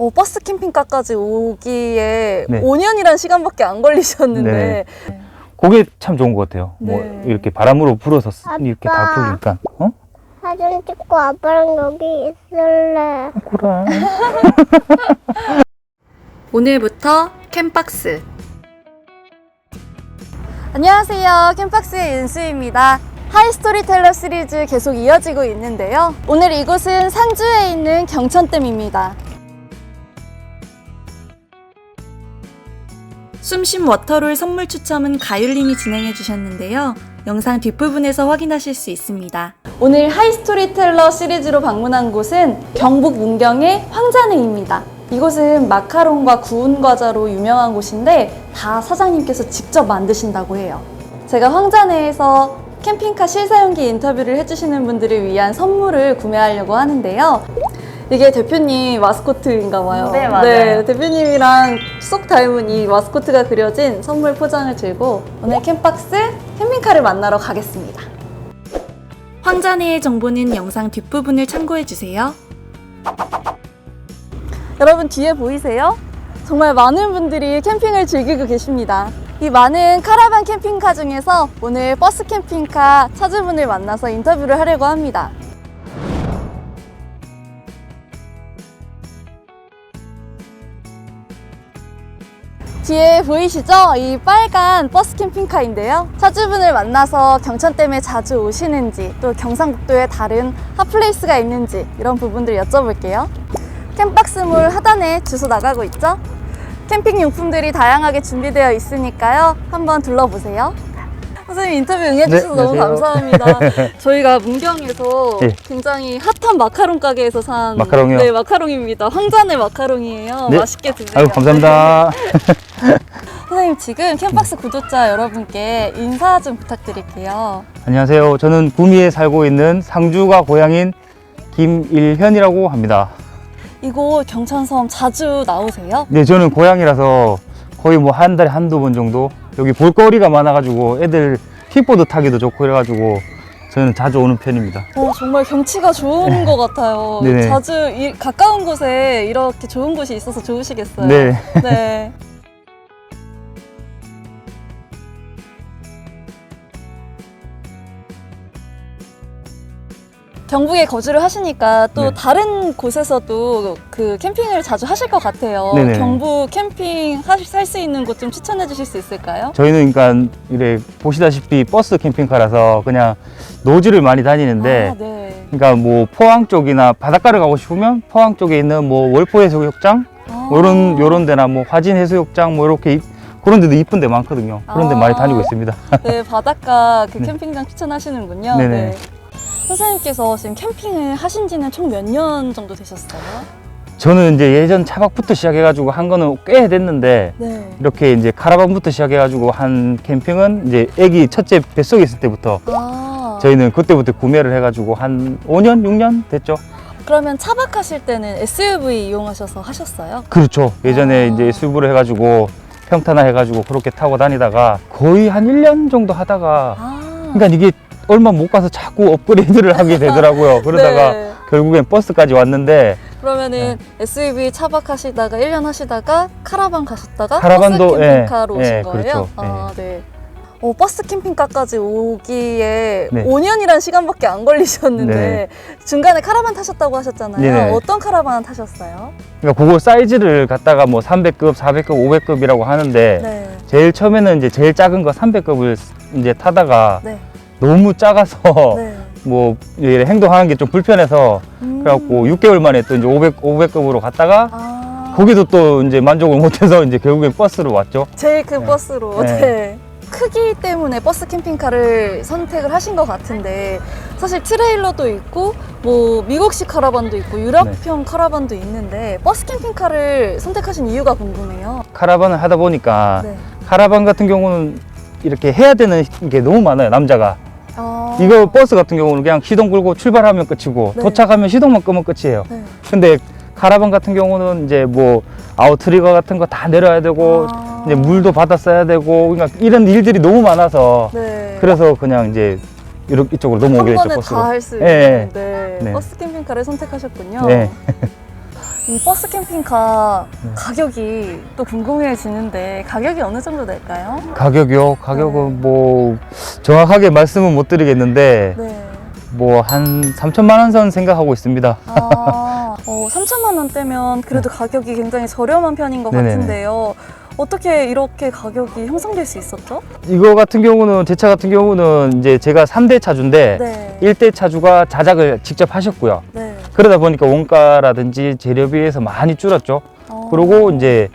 어, 버스 캠핑카까지 오기에 네. 5년이란 시간밖에 안 걸리셨는데 그게 참 좋은 것 같아요. 네. 뭐 이렇게 바람으로 불어서 쓰- 이렇게 다 아빠. 풀리니까. 어? 사진 찍고 아빠랑 여기 있을래. 그래. 오늘부터 캠박스 안녕하세요 캠박스의 윤수입니다 하이스토리텔러 시리즈 계속 이어지고 있는데요 오늘 이곳은 상주에 있는 경천댐입니다 숨쉰 워터롤 선물 추첨은 가율님이 진행해 주셨는데요 영상 뒷부분에서 확인하실 수 있습니다 오늘 하이스토리텔러 시리즈로 방문한 곳은 경북 문경의 황자능입니다. 이곳은 마카롱과 구운 과자로 유명한 곳인데 다 사장님께서 직접 만드신다고 해요. 제가 황자내에서 캠핑카 실사용기 인터뷰를 해주시는 분들을 위한 선물을 구매하려고 하는데요. 이게 대표님 마스코트인가 봐요. 네, 맞아요. 네, 대표님이랑 쏙 닮은 이 마스코트가 그려진 선물 포장을 들고 오늘 캠박스 캠핑카를 만나러 가겠습니다. 황자내의 정보는 영상 뒷부분을 참고해주세요. 여러분 뒤에 보이세요? 정말 많은 분들이 캠핑을 즐기고 계십니다. 이 많은 카라반 캠핑카 중에서 오늘 버스 캠핑카 차주분을 만나서 인터뷰를 하려고 합니다. 뒤에 보이시죠? 이 빨간 버스 캠핑카인데요. 차주분을 만나서 경천댐에 자주 오시는지 또 경상북도에 다른 핫플레이스가 있는지 이런 부분들 여쭤볼게요. 캠박스몰 하단에 주소 나가고 있죠? 캠핑 용품들이 다양하게 준비되어 있으니까요. 한번 둘러보세요. 선생님 인터뷰 응해주셔서 네, 너무 안녕하세요. 감사합니다. 저희가 문경에서 예. 굉장히 핫한 마카롱 가게에서 산 마카롱이요? 네, 마카롱입니다. 황자네 마카롱이에요. 네. 맛있게 드세요. 아유, 감사합니다. 선생님 지금 캠박스 구독자 여러분께 인사 좀 부탁드릴게요. 안녕하세요. 저는 구미에 살고 있는 상주가 고향인 김일현이라고 합니다. 이곳 경천섬 자주 나오세요? 네, 저는 고향이라서 거의 뭐 한 달에 한두 번 정도 여기 볼거리가 많아가지고 애들 킥보드 타기도 좋고 그래가지고 저는 자주 오는 편입니다. 어, 정말 경치가 좋은 것 같아요. 네네. 자주 이, 가까운 곳에 이렇게 좋은 곳이 있어서 좋으시겠어요. 네. 네. 경북에 거주를 하시니까 또 네. 다른 곳에서도 그 캠핑을 자주 하실 것 같아요. 네네. 경북 캠핑 살수 있는 곳 좀 추천해 주실 수 있을까요? 저희는 그러니까 이래 보시다시피 버스 캠핑카라서 그냥 노지를 많이 다니는데 아, 네. 그러니까 뭐 포항 쪽이나 바닷가를 가고 싶으면 포항 쪽에 있는 뭐 월포 해수욕장 아. 요런 요런 데나 뭐 화진 해수욕장 뭐 이렇게 이- 그런 데도 이쁜 데 많거든요. 그런 데 아. 많이 다니고 있습니다. 네, 바닷가 그 네. 캠핑장 추천하시는군요. 네네. 네. 선생님께서 지금 캠핑을 하신 지는 총 몇 년 정도 되셨어요? 저는 이제 예전 차박부터 시작해가지고 한 거는 꽤 됐는데 네. 이렇게 이제 카라반부터 시작해가지고 한 캠핑은 이제 애기 첫째 뱃속에 있을 때부터 아, 저희는 그때부터 구매를 해가지고 한 5년, 6년 됐죠. 그러면 차박하실 때는 SUV 이용하셔서 하셨어요? 그렇죠. 예전에 아. 이제 SUV를 해가지고 평탄화 해가지고 그렇게 타고 다니다가 거의 한 1년 정도 하다가 아, 그러니까 이게 얼마 못 가서 자꾸 업그레이드를 하게 되더라고요. 그러다가 네. 결국엔 버스까지 왔는데 그러면은 SUV 차박하시다가 1년 하시다가 카라반 가셨다가 카라반도, 버스 캠핑카로 예, 오신 예, 거예요? 그렇죠. 아, 네. 어, 버스 캠핑카까지 오기에 네. 5년이란 시간밖에 안 걸리셨는데 네. 중간에 카라반 타셨다고 하셨잖아요. 네네. 어떤 카라반 타셨어요? 그러니까 그거 사이즈를 갖다가 뭐 300급, 400급, 500급이라고 하는데 네. 제일 처음에는 이제 제일 작은 거 300급을 이제 타다가 네. 너무 작아서 네. 뭐 이래 행동하는 게 좀 불편해서 음. 그래갖고 6개월 만에 또 이제 500, 500급으로 갔다가 아, 거기도 또 이제 만족을 못해서 이제 결국엔 버스로 왔죠. 제일 큰 네. 버스로. 네. 네. 크기 때문에 버스 캠핑카를 선택을 하신 것 같은데 사실 트레일러도 있고 뭐 미국식 카라반도 있고 유럽형 네. 카라반도 있는데 버스 캠핑카를 선택하신 이유가 궁금해요. 카라반을 하다 보니까 네. 카라반 같은 경우는 이렇게 해야 되는 게 너무 많아요, 남자가. 아, 이거 버스 같은 경우는 그냥 시동 끌고 출발하면 끝이고 네. 도착하면 시동만 끄면 끝이에요. 네. 근데 카라반 같은 경우는 이제 뭐 아웃트리거 같은 거 다 내려야 되고 아. 이제 물도 받아 써야 되고 그러니까 이런 일들이 너무 많아서 네. 그래서 그냥 이제 이렇게 이쪽으로 한 넘어오게 됐죠 버스로. 다할수 예, 있는 네. 네. 버스 캠핑카를 선택하셨군요. 네. 이 버스 캠핑카 네. 가격이 또 궁금해지는데 가격이 어느 정도 될까요? 가격이요? 가격은 네. 뭐 정확하게 말씀은 못 드리겠는데 네. 뭐 한 3천만 원 선 생각하고 있습니다. 아, 어, 3천만 원대면 그래도 가격이 굉장히 저렴한 편인 것 네. 네네네. 같은데요. 어떻게 이렇게 가격이 형성될 수 있었죠? 이거 같은 경우는 제 차 같은 경우는 이제 제가 3대 차주인데 네. 1대 차주가 자작을 직접 하셨고요. 네. 그러다 보니까 원가라든지 재료비에서 많이 줄었죠. 어. 그리고 이제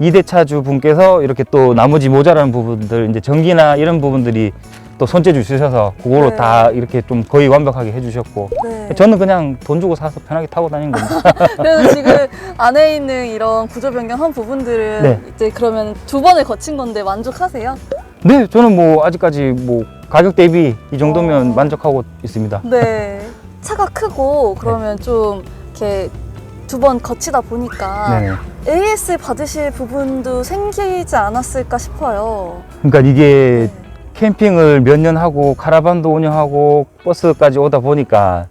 2대 차주 분께서 이렇게 또 나머지 모자라는 부분들 이제 전기나 이런 부분들이 또 손재주 주셔서 그거로 네. 다 이렇게 좀 거의 완벽하게 해주셨고 네. 저는 그냥 돈 주고 사서 편하게 타고 다니는 겁니다. 그래서 지금 안에 있는 이런 구조 변경한 부분들은 네. 이제 그러면 두 번을 거친 건데 만족하세요? 네, 저는 뭐 아직까지 뭐 가격 대비 이 정도면 어. 만족하고 있습니다. 네. 차가 크고 그러면 좀 이렇게 두 번 거치다 보니까 네네. AS 받으실 부분도 생기지 않았을까 싶어요. 그러니까 이게 네. 캠핑을 몇 년 하고 카라반도 운영하고 버스까지 오다 보니까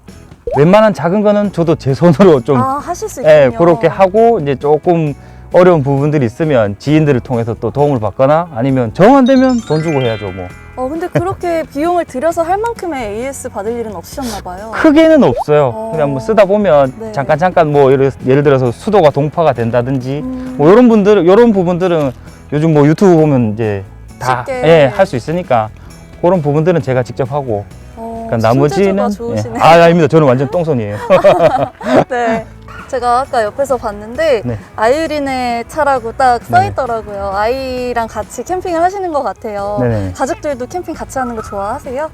웬만한 작은 거는 저도 제 손으로 좀 아 하실 수 있군요. 예, 그렇게 하고 이제 조금 어려운 부분들이 있으면 지인들을 통해서 또 도움을 받거나 아니면 정 안 되면 돈 주고 해야죠 뭐 어 근데 그렇게 비용을 들여서 할 만큼의 AS 받을 일은 없으셨나 봐요. 크게는 없어요 어. 그냥 뭐 쓰다 보면 네. 잠깐 잠깐 뭐 예를, 예를 들어서 수도가 동파가 된다든지 음. 뭐 이런 분들 이런 부분들은 요즘 뭐 유튜브 보면 이제 다 쉽게. 예, 할 수 있으니까 그런 부분들은 제가 직접 하고 어, 그러니까 나머지는. 예. 아 아닙니다 저는 완전 똥손이에요 네. 제가 아까 옆에서 봤는데 네. 아유린의 차라고 딱써 네. 있더라고요. 아이랑 같이 캠핑을 하시는 것 같아요. 네네. 가족들도 캠핑 같이 하는 거 좋아하세요?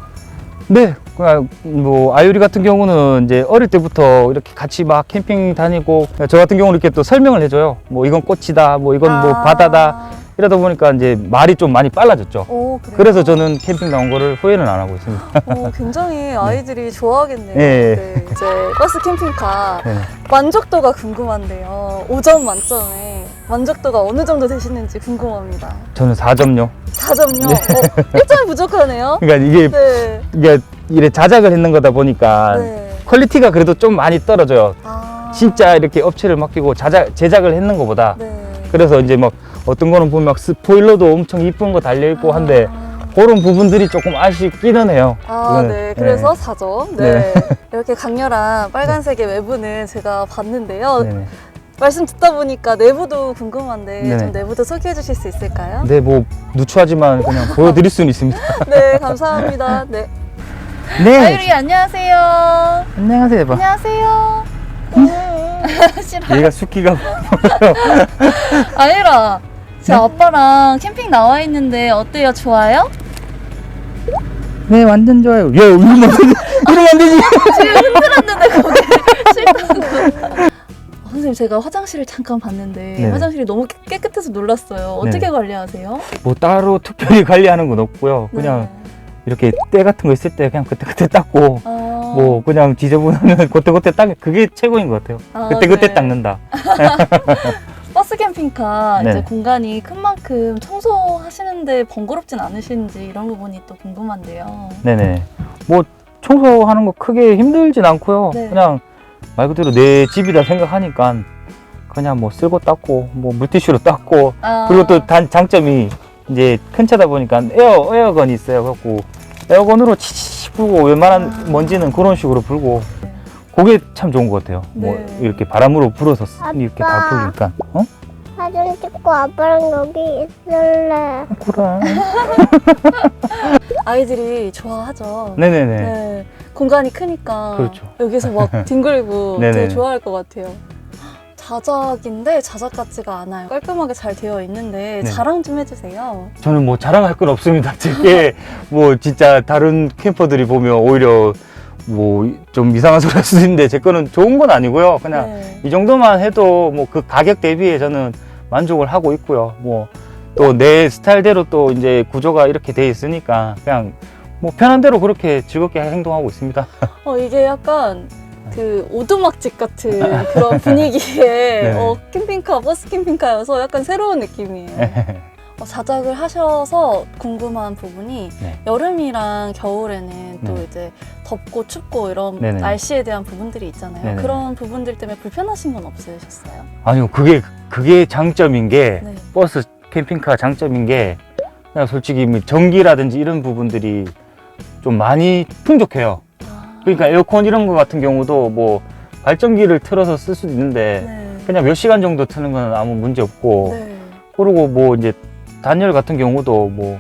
네, 그냥 뭐 아유리 같은 경우는 이제 어릴 때부터 이렇게 같이 막 캠핑 다니고 저 같은 경우는 이렇게 또 설명을 해줘요. 뭐 이건 꽃이다, 뭐 이건 뭐 아. 바다다 이러다 보니까 이제 말이 좀 많이 빨라졌죠. 오, 그래요? 그래서 저는 캠핑 나온 거를 후회는 안 하고 있습니다. 어, 굉장히 아이들이 좋아하겠네요. 예. 네, 이제 버스 캠핑카 네. 만족도가 궁금한데요. 5점 만점에 만족도가 어느 정도 되시는지 궁금합니다. 저는 4점요. 4점요? 어, 1점이 부족하네요. 그러니까 이게 네. 이게 이래 자작을 했는 거다 보니까 네. 퀄리티가 그래도 좀 많이 떨어져요. 아. 진짜 이렇게 업체를 맡기고 자작 제작을 했는 것보다 네. 그래서 이제 막 어떤 거는 보면 막 스포일러도 엄청 이쁜 거 달려 있고 한데 그런 부분들이 조금 아쉽기는 해요. 아, 이거는. 네. 그래서 4점. 네. 이렇게 강렬한 빨간색의 외부는 제가 봤는데요. 네네. 말씀 듣다 보니까 내부도 궁금한데 네네. 좀 내부도 소개해 주실 수 있을까요? 네, 뭐 누추하지만 그냥 보여드릴 수는 있습니다. 네, 감사합니다. 네. 네. 아유리 안녕하세요. 안녕하세요, 해봐. 안녕하세요. 싫어. 얘가 숙기가 아유라. 제 아빠랑 캠핑 나와 있는데 어때요? 좋아요? 네, 완전 좋아요. 야, 이러면 안 되지. 이러면 안 되지. 지금 흔들었는데 거기 싫다고. 어, 선생님 제가 화장실을 잠깐 봤는데 네네. 화장실이 너무 깨- 깨끗해서 놀랐어요. 어떻게 네네. 관리하세요? 뭐 따로 특별히 관리하는 건 없고요. 그냥 네. 이렇게 때 같은 거 있을 때 그냥 그때 그때 닦고 아, 뭐 그냥 지저분하면 그때 그때 닦 그게 최고인 것 같아요. 아, 그때 그때 네. 닦는다. 버스 캠핑카 네. 이제 공간이 큰 만큼 청소하시는데 번거롭진 않으신지 이런 부분이 또 궁금한데요. 네네. 뭐 청소하는 거 크게 힘들진 않고요. 네. 그냥 말 그대로 내 집이다 생각하니까 그냥 뭐 쓸고 닦고 뭐 물티슈로 닦고 아, 그리고 또 단 장점이 이제 큰 차다 보니까 에어 에어건이 있어요. 갖고 에어건으로 치치 불고 웬만한 아. 먼지는 그런 식으로 불고 네. 그게 참 좋은 것 같아요. 뭐 네. 이렇게 바람으로 불어서 쓰- 이렇게 다 아빠. 불니까. 어? 사진 찍고 아빠랑 여기 있을래. 그래. 아이들이 좋아하죠. 네네네. 네, 공간이 크니까 그렇죠. 여기서 막 뒹굴고 네네. 되게 좋아할 것 같아요. 자작인데 자작 같지가 않아요. 깔끔하게 잘 되어 있는데 네. 자랑 좀 해주세요. 저는 뭐 자랑할 건 없습니다. 제게 뭐 진짜 다른 캠퍼들이 보면 오히려 뭐 좀 이상한 소리 할 수도 있는데 제 거는 좋은 건 아니고요. 그냥 네. 이 정도만 해도 뭐 그 가격 대비에 저는 만족을 하고 있고요. 뭐 또 내 스타일대로 또 이제 구조가 이렇게 돼 있으니까 그냥 뭐 편한 대로 그렇게 즐겁게 행동하고 있습니다. 어 이게 약간 그 오두막집 같은 그런 분위기에 네. 어, 캠핑카 버스 캠핑카여서 약간 새로운 느낌이에요. 어, 자작을 하셔서 궁금한 부분이 네. 여름이랑 겨울에는 또 네. 이제 덥고 춥고 이런 네네. 날씨에 대한 부분들이 있잖아요. 네네. 그런 부분들 때문에 불편하신 건 없으셨어요? 아니요, 그게, 그게 장점인 게, 네. 버스 캠핑카 장점인 게, 그냥 솔직히 뭐 전기라든지 이런 부분들이 좀 많이 풍족해요. 아, 그러니까 에어컨 이런 거 같은 경우도 뭐 발전기를 틀어서 쓸 수도 있는데, 네. 그냥 몇 시간 정도 트는 건 아무 문제 없고, 네. 그리고 뭐 이제 단열 같은 경우도 뭐,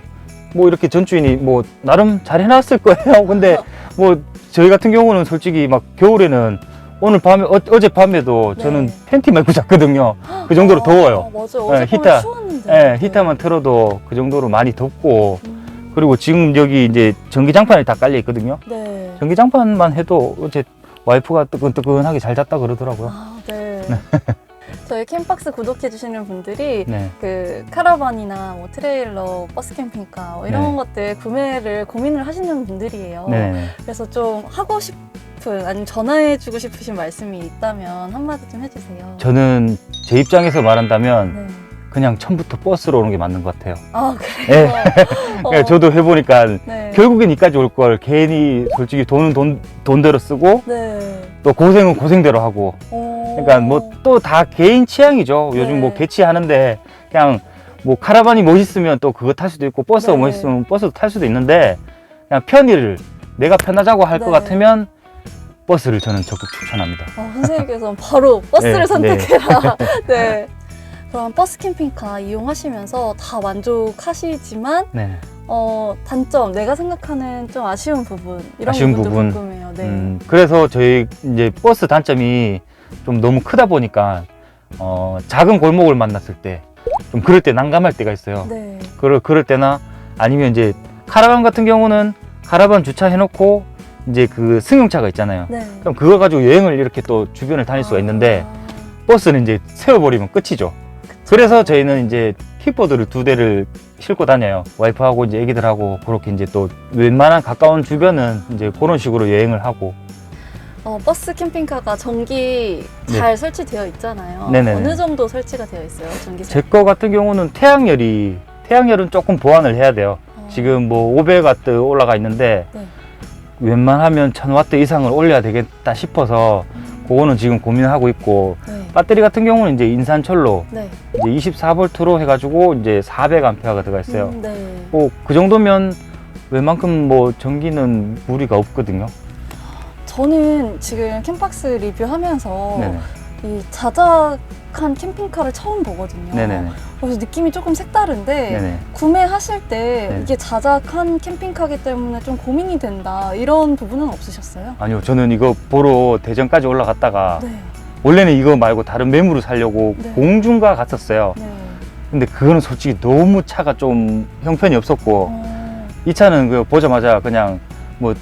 뭐 이렇게 전주인이 뭐 나름 잘 해놨을 거예요. 근데 뭐 저희 같은 경우는 솔직히 막 겨울에는 오늘 밤에, 어, 제 밤에도 저는 네. 팬티만 입고 잤거든요. 그 정도로 아, 더워요. 맞아요. 네, 어제 히터. 밤에 추웠는데. 예, 히터만 틀어도 그 정도로 많이 덥고, 음, 그리고 지금 여기 이제 전기장판이 다 깔려 있거든요. 네. 전기장판만 해도 어제 와이프가 뜨끈뜨끈하게 잘 잤다 그러더라고요. 아, 네. 저희 캠박스 구독해주시는 분들이 네. 그 카라반이나 뭐 트레일러, 버스 캠핑카 뭐 이런 네. 것들 구매를 고민을 하시는 분들이에요. 네네. 그래서 좀 하고 싶은 아니면 전화해주고 싶으신 말씀이 있다면 한마디 좀 해주세요. 저는 제 입장에서 말한다면 네. 그냥 처음부터 버스로 오는 게 맞는 것 같아요. 아 그래요. 어, 그러니까 저도 해보니까 네. 결국엔 이까지 올 걸 괜히 솔직히 돈은 돈, 돈대로 쓰고 네. 또 고생은 고생대로 하고 어, 그러니까 뭐 또 다 개인 취향이죠. 요즘 네. 뭐 개취하는데 그냥 뭐 카라반이 멋있으면 또 그거 탈 수도 있고 버스가 네. 멋있으면 버스도 탈 수도 있는데 그냥 편의를 내가 편하자고 할 것 네. 같으면 버스를 저는 적극 추천합니다. 어, 선생님께서는 바로 버스를 네, 선택해라. 네. 그럼 버스 캠핑카 이용하시면서 다 만족하시지만 네. 어, 단점 내가 생각하는 좀 아쉬운 부분 이런 아쉬운 부분도 부분. 궁금해요. 네. 음, 그래서 저희 이제 버스 단점이 좀 너무 크다 보니까 어, 작은 골목을 만났을 때 좀 그럴 때 난감할 때가 있어요. 네. 그럴, 그럴 때나 아니면 이제 카라반 같은 경우는 카라반 주차해놓고 이제 그 승용차가 있잖아요. 네. 그럼 그걸 가지고 여행을 이렇게 또 주변을 다닐 수가 있는데 아, 버스는 이제 세워버리면 끝이죠. 그래서 저희는 이제 킥보드를 두 대를 싣고 다녀요. 와이프하고 이제 애기들하고 그렇게 이제 또 웬만한 가까운 주변은 이제 그런 식으로 여행을 하고 어, 버스 캠핑카가 전기 잘 설치되어 있잖아요. 네. 네네네. 어느 정도 설치가 되어 있어요, 전기? 제거 같은 경우는 태양열이 태양열은 조금 보완을 해야 돼요. 어, 지금 뭐 500와트 올라가 있는데 네. 웬만하면 1000와트 이상을 올려야 되겠다 싶어서 그거는 지금 고민하고 있고 네. 배터리 같은 경우는 이제 인산철로 네. 이제 24V로 해가지고 이제 400A가 들어가 있어요. 음, 네. 뭐그 정도면 웬만큼 뭐 전기는 무리가 없거든요. 저는 지금 캠박스 리뷰하면서 네네. 이 자작한 캠핑카를 처음 보거든요. 네네네. 그래서 느낌이 조금 색다른데 네네. 구매하실 때 네. 이게 자작한 캠핑카기 때문에 좀 고민이 된다 이런 부분은 없으셨어요? 아니요, 저는 이거 보러 대전까지 올라갔다가 네. 원래는 이거 말고 다른 매물을 사려고 네. 공중가 갔었어요. 네. 근데 그거는 솔직히 너무 차가 좀 형편이 없었고 어, 이 차는 그 보자마자 그냥 뭐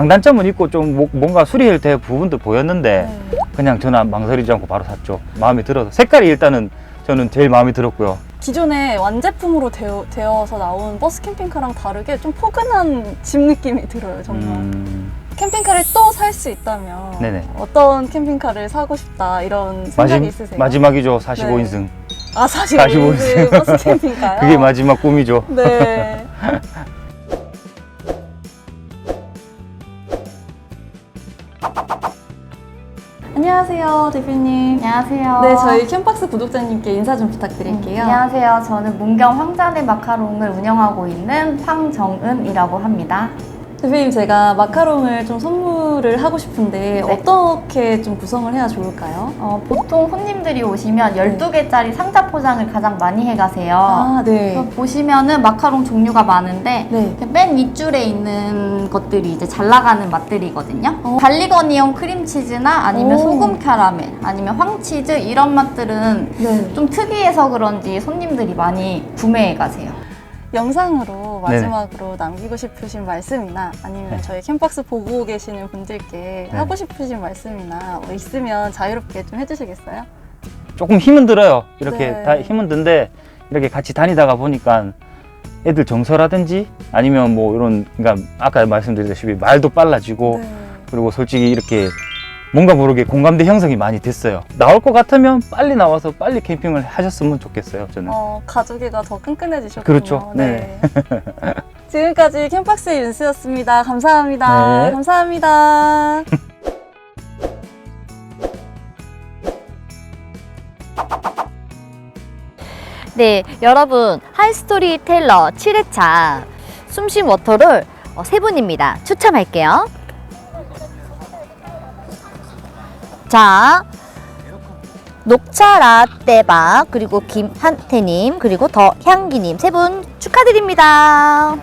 장단점은 있고 좀 뭐- 뭔가 수리해야 될 부분도 보였는데 네. 그냥 저는 망설이지 않고 바로 샀죠. 마음에 들어서 색깔이 일단은 저는 제일 마음에 들었고요. 기존에 완제품으로 되어, 되어 서 나온 버스 캠핑카랑 다르게 좀 포근한 집 느낌이 들어요, 정말. 음, 캠핑카를 또 살 수 있다면 네네. 어떤 캠핑카를 사고 싶다 이런 생각이 마지, 있으세요? 마지막이죠. 45인승. 아, 사실 45그 인승. 버스 캠핑카요? 그게 마지막 꿈이죠. 네. 안녕하세요, 대표님. 안녕하세요. 네, 저희 캠박스 구독자님께 인사 좀 부탁드릴게요. 음, 안녕하세요. 저는 문경 황자내 마카롱을 운영하고 있는 황정은이라고 합니다. 대표님, 제가 마카롱을 좀 선물을 하고 싶은데 네. 어떻게 좀 구성을 해야 좋을까요? 어, 보통 손님들이 오시면 12개짜리 상자 포장을 가장 많이 해가세요. 아, 네. 그래서 보시면은 마카롱 종류가 많은데 네. 맨 윗줄에 있는 것들이 이제 잘 나가는 맛들이거든요. 어. 발리거니온 크림치즈나 아니면 오. 소금 캐러멜 아니면 황치즈 이런 맛들은 네. 좀 특이해서 그런지 손님들이 많이 구매해 가세요. 영상으로. 마지막으로 남기고 싶으신 말씀이나 아니면 네. 저희 캠박스 보고 계시는 분들께 네. 하고 싶으신 말씀이나 뭐 있으면 자유롭게 좀 해주시겠어요? 조금 힘은 들어요. 이렇게 네. 다 힘은 든데 이렇게 같이 다니다가 보니까 애들 정서라든지 아니면 뭐 이런 그러니까 아까 말씀드렸다시피 말도 빨라지고 네. 그리고 솔직히 이렇게 뭔가 모르게 공감대 형성이 많이 됐어요. 나올 것 같으면 빨리 나와서 빨리 캠핑을 하셨으면 좋겠어요. 저는. 어, 가족이가 더 끈끈해지셨군요. 그렇죠. 네. 지금까지 캠박스의 윤수였습니다. 감사합니다. 네. 감사합니다. 네, 여러분 하이스토리 텔러 7회차 숨쉰 워터를 어, 세 분입니다. 추첨할게요. 자, 녹차 라떼바 그리고 김한태님 그리고 더 향기님 세 분 축하드립니다.